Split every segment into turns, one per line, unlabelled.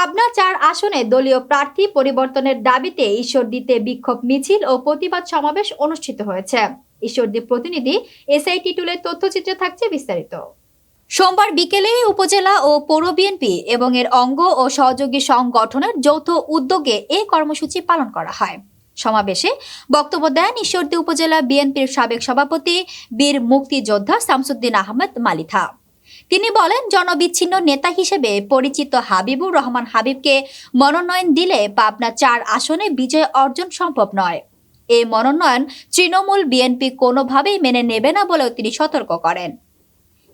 পাবনা চার আসনে দলীয় প্রার্থী পরিবর্তনের দাবিতে ঈশ্বরদীতে বিক্ষোভ মিছিল ও প্রতিবাদ সমাবেশ অনুষ্ঠিত হয়েছে। ঈশ্বরদী প্রতিনিধি এসআইটি টুলের তথ্যচিত্রে থাকছে বিস্তারিত। সোমবার বিকেলে উপজেলা ও পৌর বিএনপি এবং এর অঙ্গ ও সহযোগী সংগঠনের যৌথ উদ্যোগে এই কর্মসূচি পালন করা হয়। সমাবেশে বক্তব্য দেন ঈশ্বরদী উপজেলা বিএনপির সাবেক সভাপতি বীর মুক্তিযোদ্ধা শামসুদ্দিন আহমেদ মালিথা। তিনি বলেন, জনবিচ্ছিন্ন নেতা হিসেবে পরিচিত হাবিবুর রহমান হাবিবকে মনোনয়ন দিলে পাবনা চার আসনে বিজয় অর্জন সম্ভব নয়। এই মনোনয়ন তৃণমূল বিএনপি কোনোভাবেই মেনে নেবে না বলেও তিনি সতর্ক করেন।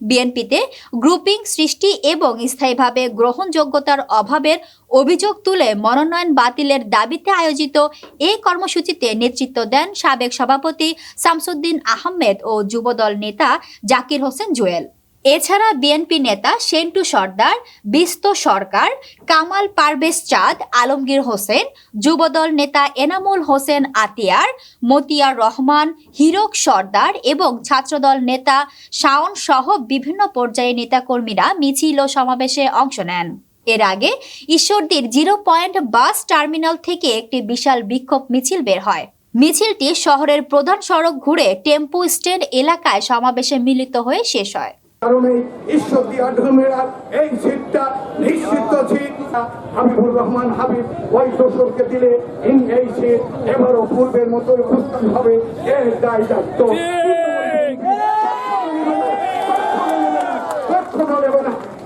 বিএনপিতে গ্রুপিং সৃষ্টি এবং স্থায়ীভাবে গ্রহণযোগ্যতার অভাবের অভিযোগ তুলে মনোনয়ন বাতিলের দাবিতে আয়োজিত এই কর্মসূচিতে নেতৃত্ব দেন সাবেক সভাপতি শামসুদ্দিন আহমেদ ও যুবদল নেতা জাকির হোসেন জুয়েল। এছাড়া বিএনপি নেতা সেন্টু সর্দার, বিস্ত সরকার, কামাল পারভেজ চাঁদ, আলমগীর হোসেন, যুবদল নেতা এনামুল হোসেন আতিয়ার, মতিয়ার রহমান, হিরক সর্দার এবং ছাত্রদল নেতা শাওন সহ বিভিন্ন পর্যায়ে নেতাকর্মীরা মিছিল ও সমাবেশে অংশ নেন। এর আগে ঈশ্বরদীর জিরো পয়েন্ট বাস টার্মিনাল থেকে একটি বিশাল বিক্ষোভ মিছিল বের হয়। মিছিলটি শহরের প্রধান সড়ক ঘুরে টেম্পো স্ট্যান্ড এলাকায় সমাবেশে মিলিত হয়ে শেষ হয়।
কারণে ঈশ্বর দিয়া ঢুমেরার এই সিটটা নিশ্চিত সিট হাবিবুর রহমান হাবিব ওই দোসরকে দিলে এই সিট এবারও পূর্বের মতো উপস্থিত হবে। এর দায় দায়িত্ব।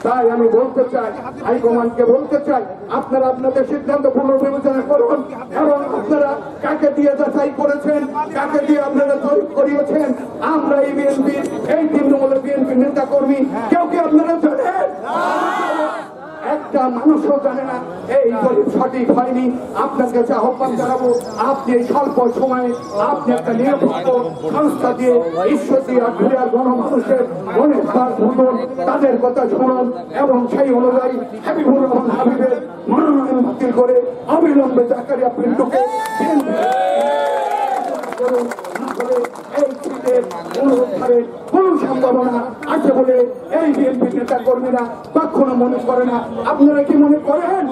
তাই আমি বলতে চাই হাইকমান্ডকে বলতে চাই আপনারা আপনাদের সিদ্ধান্ত পুনর্বিবেচনা করুন এবং আপনারা কাকে দিয়ে যাচাই করেছেন কাকে দিয়ে আপনারা জয়ী করিয়েছেন আমরা এই বিএনপি এই তৃণমূল বিএনপি নেতা কর্মী, কেউ কি আপনারা জানেন? একটা মানুষও জানে না, এই দলিল সঠিক হয়নি। আপনার কাছে আহ্বান জানাব, আপনি স্বল্প সময়ে আপনি একটা নিরপেক্ষ সংস্থা দিয়ে ঈশ্বর দিয়ে ঘুরিয়ার গণমানুষের মনের ভার বুঝুন তাদের কথা শুনুন এবং সেই অনুযায়ী হাবিবুর রহমান হাবিবের মনোনয়ন বাতিল করে অবিলম্বে জাকারিয়া পিন্টুকে এই কোন সম্ভাবনা আছে বলে এই বিএনপি নেতা কর্মীরা কখনো মনে করে না। আপনারা কি মনে করেন?